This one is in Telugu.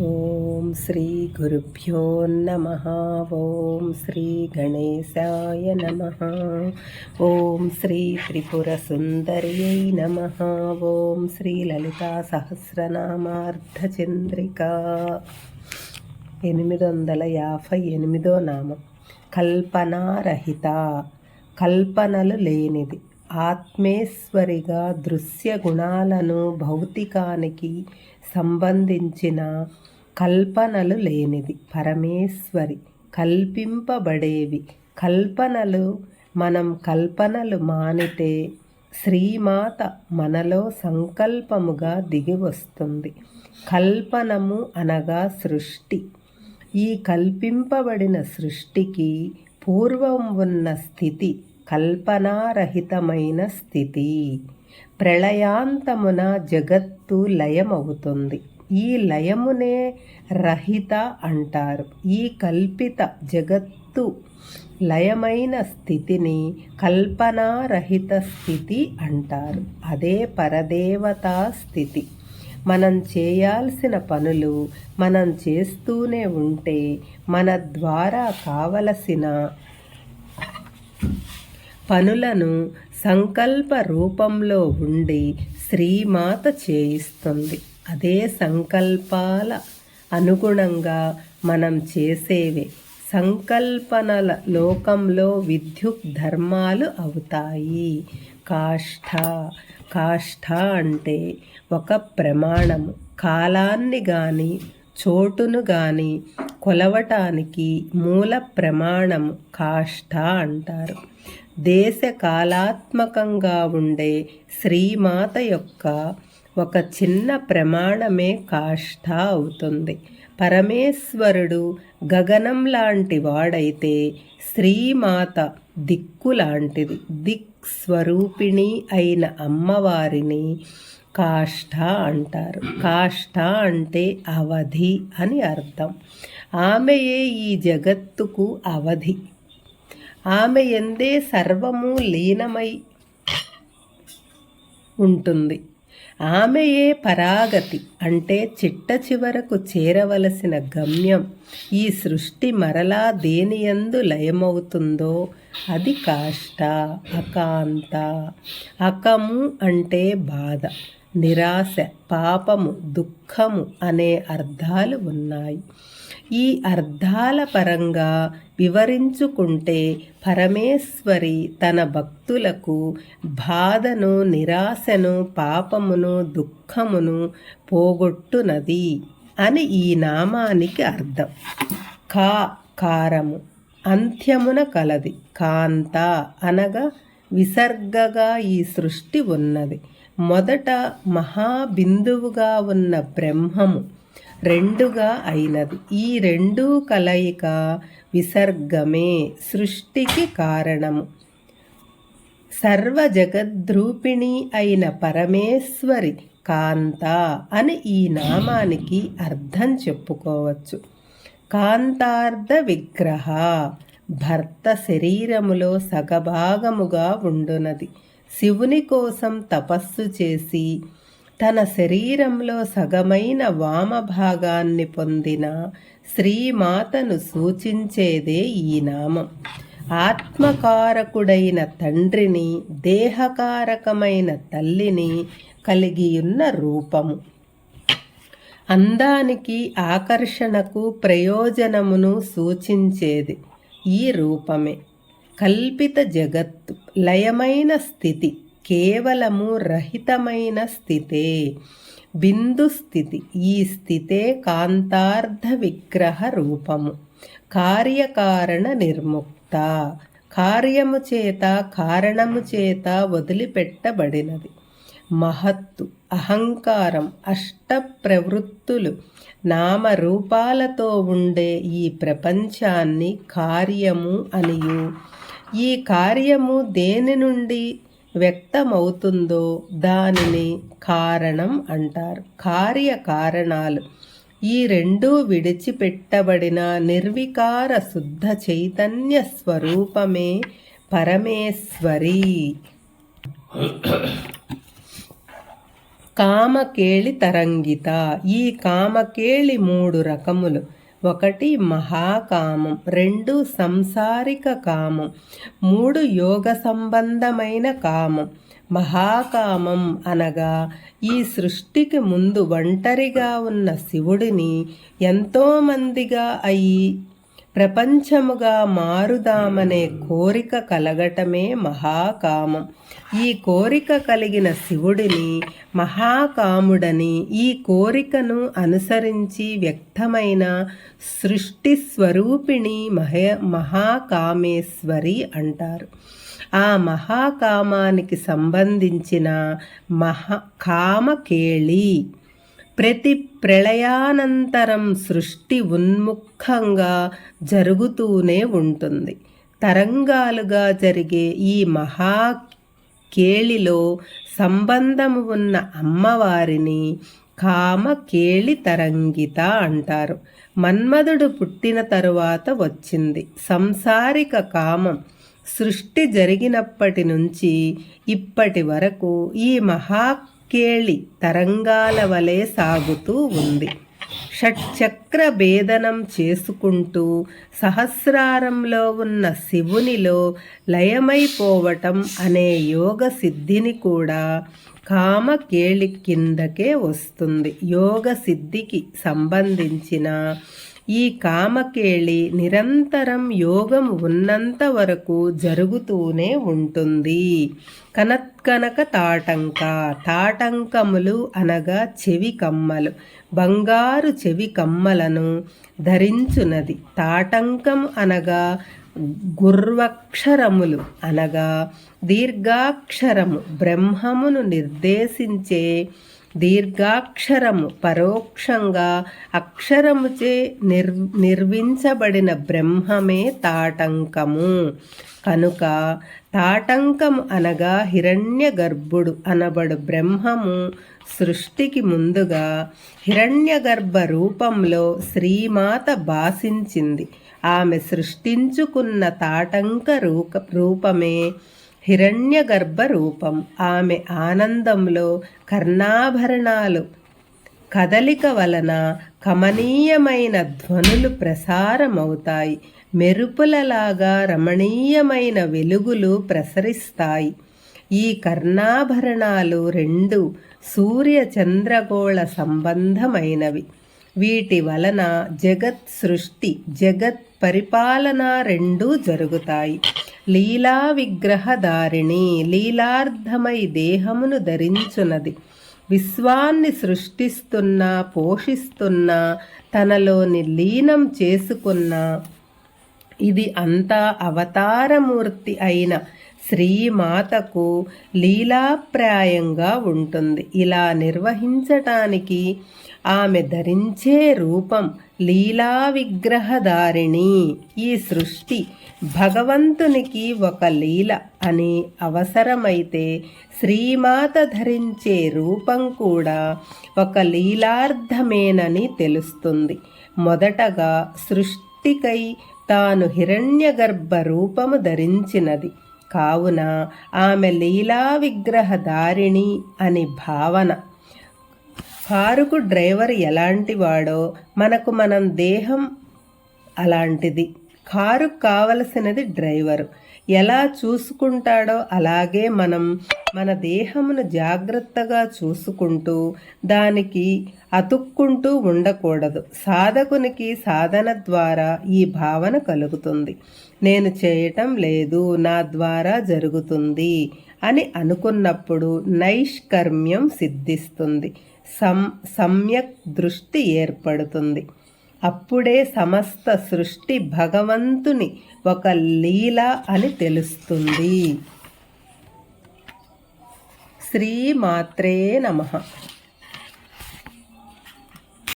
ఓం శ్రీ గురుభ్యో నమ. ఓం శ్రీ గణేశాయ నమ. ఓం శ్రీ త్రిపుర సుందర్యై నమ. ఓం శ్రీ లలితా సహస్రనామార్ధచంద్రిక. ఎనిమిది వందల యాభై ఎనిమిదో నామం. కల్పనారహిత. కల్పనలు లేనిది. ఆత్మేశ్వరిగా దృశ్య గుణాలను భౌతికానికి సంబంధించిన కల్పనలు లేనిది. పరమేశ్వరి కల్పింపబడేవి. కల్పనలు మనం కల్పనలు మానితే శ్రీమాత మనలో సంకల్పముగా దిగి వస్తుంది. కల్పనము అనగా సృష్టి. ఈ కల్పింపబడిన సృష్టికి పూర్వం ఉన్న స్థితి కల్పనారహితమైన స్థితి. ప్రళయాంతమున జగత్తు లయమవుతుంది. ఈ లయమునే రహిత అంటారు. ఈ కల్పిత జగత్తు లయమైన స్థితిని కల్పనారహిత స్థితి అంటారు. అదే పరదేవతా స్థితి. మనం చేయాల్సిన పనులు మనం చేస్తూనే ఉంటే మన ద్వారా కావలసిన పనులను సంకల్ప రూపంలో ఉండి శ్రీమాత చేయిస్తుంది. అదే సంకల్పాల అనుగుణంగా మనం చేసేవే. సంకల్పనల లోకంలో విద్యుత్ ధర్మాలు అవుతాయి. కాష్ఠ కాష్ఠ అంటే ఒక ప్రమాణము. కాలాన్ని కానీ చోటును కానీ కొలవటానికి మూల ప్రమాణం కాష్ట అంటారు. దేశ కాలాత్మకంగా ఉండే శ్రీమాత యొక్క ఒక చిన్న ప్రమాణమే కాష్ఠ అవుతుంది. పరమేశ్వరుడు గగనం లాంటి వాడైతే శ్రీమాత దిక్కు లాంటిది దిక్ స్వరూపిణి అయిన అమ్మవారిని కాష్ఠ అంటారు. కాష్ట అంటే అవధి అని అర్థం. ఆమెయే ఈ జగత్తుకు అవధి. ఆమె ఎందే సర్వము లీనమై ఉంటుంది. ఆమెయే పరాగతి అంటే చిట్ట చివరకు చేరవలసిన గమ్యం. ఈ సృష్టి మరలా దేనియందు లయమవుతుందో అది కాష్ట అకాంత. అకము అంటే బాధ నిరాశ పాపము దుఃఖము అనే అర్థాలు ఉన్నాయి. ఈ అర్థాల పరంగా వివరించుకుంటే పరమేశ్వరి తన భక్తులకు బాధను నిరాశను పాపమును దుఃఖమును పోగొట్టునది అని ఈ నామానికి అర్థం. కా కారము అంత్యమున కలది. కాంత అనగా విసర్గగా ఈ సృష్టి ఉన్నది. మొదట మహాబిందువుగా ఉన్న బ్రహ్మము రెండుగా అయినది. ఈ రెండు కలయిక విసర్గమే సృష్టికి కారణము. సర్వ జగద్రూపిణి అయిన పరమేశ్వరి కాంత అని ఈ నామానికి అర్థం చెప్పుకోవచ్చు. కాంతార్థ విగ్రహ భర్త శరీరములో సగభాగముగా ఉండునది. శివుని కోసం తపస్సు చేసి తన శరీరంలో సగమైన వామభాగాన్ని పొందిన శ్రీమాతను సూచించేదే ఈ నామం. ఆత్మకారకుడైన తండ్రిని దేహకారకమైన తల్లిని కలిగియున్న రూపము. అందానికి ఆకర్షణకు ప్రయోజనమును సూచించేది ఈ రూపమే. కల్పిత జగత్తు లయమైన స్థితి. కేవలము రహితమైన స్థితే. బిందు స్థితి ఈ స్థితే కాంతార్థ విగ్రహ రూపము. కార్యకారణ నిర్ముక్త. కార్యము చేత కారణము చేత వదిలిపెట్టబడినది. మహత్తు అహంకారం అష్ట ప్రవృత్తులు నామరూపాలతో ఉండే ఈ ప్రపంచాన్ని కార్యము అనియు. ఈ కార్యము దేని నుండి వ్యక్తమవుతుందో దానిని కారణం అంటారు. కార్యకారణాలు ఈ రెండూ విడిచిపెట్టబడిన నిర్వికార శుద్ధ చైతన్య స్వరూపమే పరమేశ్వరి. కామకేళి తరంగిత. ఈ కామకేళి మూడు రకములు. ఒకటి మహాకామం రెండు సంసారిక కామం మూడు యోగ సంబంధమైన కామం. మహాకామం అనగా ఈ సృష్టికి ముందు ఒంటరిగా ఉన్న శివుడిని ఎంతోమందిగా అయి ప్రపంచముగా మారుదామనే కోరిక కలగటమే మహాకామం. ఈ కోరిక కలిగిన శివుడిని మహాకాముడని ఈ కోరికను అనుసరించి వ్యక్తమైన సృష్టి స్వరూపిణి మహ మహాకామేశ్వరి అంటారు. ఆ మహాకామానికి సంబంధించిన మహా కామకేళి. ప్రతి ప్రళయానంతరం సృష్టి ఉన్ముఖంగా జరుగుతూనే ఉంటుంది. తరంగాలుగా జరిగే ఈ మహా కేళిలో సంబంధము ఉన్న అమ్మవారిని కామ కేళి తరంగిత అంటారు. మన్మధుడు పుట్టిన తరువాత వచ్చింది. సంసారిక కామం సృష్టి జరిగినప్పటి నుంచి ఇప్పటి వరకు ఈ మహా కేళి తరంగాల వలె సాగుతూ ఉంది. షట్చక్ర భేదనం చేసుకుంటూ సహస్రారంలో ఉన్న శివునిలో లయమైపోవటం అనే యోగ సిద్ధిని కూడా కామకేళి కిందకే వస్తుంది. యోగ సిద్ధికి సంబంధించిన ఈ కామకేళి నిరంతరం యోగం ఉన్నంత వరకు జరుగుతూనే ఉంటుంది. కనత్కనక తాటంక తాటంకములు అనగా చెవి కమ్మలు. బంగారు చెవి కమ్మలను ధరించునది. తాటంకం అనగా గుర్వక్షరములు అనగా దీర్ఘాక్షరము. బ్రహ్మమును నిర్దేశించే దీర్ఘాక్షరము పరోక్షంగా అక్షరముచే నిర్ నిర్వించబడిన బ్రహ్మమే తాటంకము. కనుక తాటంకము అనగా హిరణ్య గర్భుడు అనబడు బ్రహ్మము సృష్టికి ముందుగా హిరణ్యగర్భ రూపంలో శ్రీమాత భాషించింది ఆమె సృష్టించుకున్న తాటంక రూప రూపమే హిరణ్యగర్భ రూపం ఆమె ఆనందంలో కర్ణాభరణాలు. కదలిక వలన కమనీయమైన ధ్వనులు ప్రసారమవుతాయి. మెరుపులలాగా రమణీయమైన వెలుగులు ప్రసరిస్తాయి. ఈ కర్ణాభరణాలు రెండు సూర్య చంద్రగోళ సంబంధమైనవి. వీటి వలన జగత్ సృష్టి జగత్ పరిపాలన రెండూ జరుగుతాయి. లీలా విగ్రహధారిణి లీలార్థమై దేహమును ధరించున్నది విశ్వాన్ని సృష్టిస్తున్న పోషిస్తున్న తనలోని లీనం చేసుకున్న ఇది అంతా అవతారమూర్తి అయిన శ్రీమాతకు లీలాప్రాయంగా ఉంటుంది. ఇలా నిర్వహించటానికి ఆమె ధరించే రూపం లీలా విగ్రహధారిణి ఈ సృష్టి భగవంతునికి ఒక లీల అని అవసరమైతే శ్రీమాత ధరించే రూపం కూడా ఒక లీలార్థమేనని తెలుస్తుంది. మొదటగా సృష్టికై తాను హిరణ్యగర్భ రూపము ధరించినది. కావున ఆమె లీలా విగ్రహధారిణి అని భావన కారుకు డ్రైవర్ ఎలాంటి వాడో మనకు మనం దేహం అలాంటిది. కారు కావలసినది డ్రైవరు. ఎలా చూసుకుంటాడో అలాగే మనం మన దేహమును జాగ్రత్తగా చూసుకుంటూ దానికి అతుక్కుంటూ ఉండకూడదు. సాధకునికి సాధన ద్వారా ఈ భావన కలుగుతుంది. నేను చేయటం లేదు నా ద్వారా జరుగుతుంది అని అనుకున్నప్పుడు నైష్కర్మ్యం సిద్ధిస్తుంది. సం సమ్యక్ దృష్టి ఏర్పడుతుంది. అప్పుడే సమస్త సృష్టి భగవంతుని ఒక లీల అని తెలుస్తుంది. శ్రీమాత్రే నమ.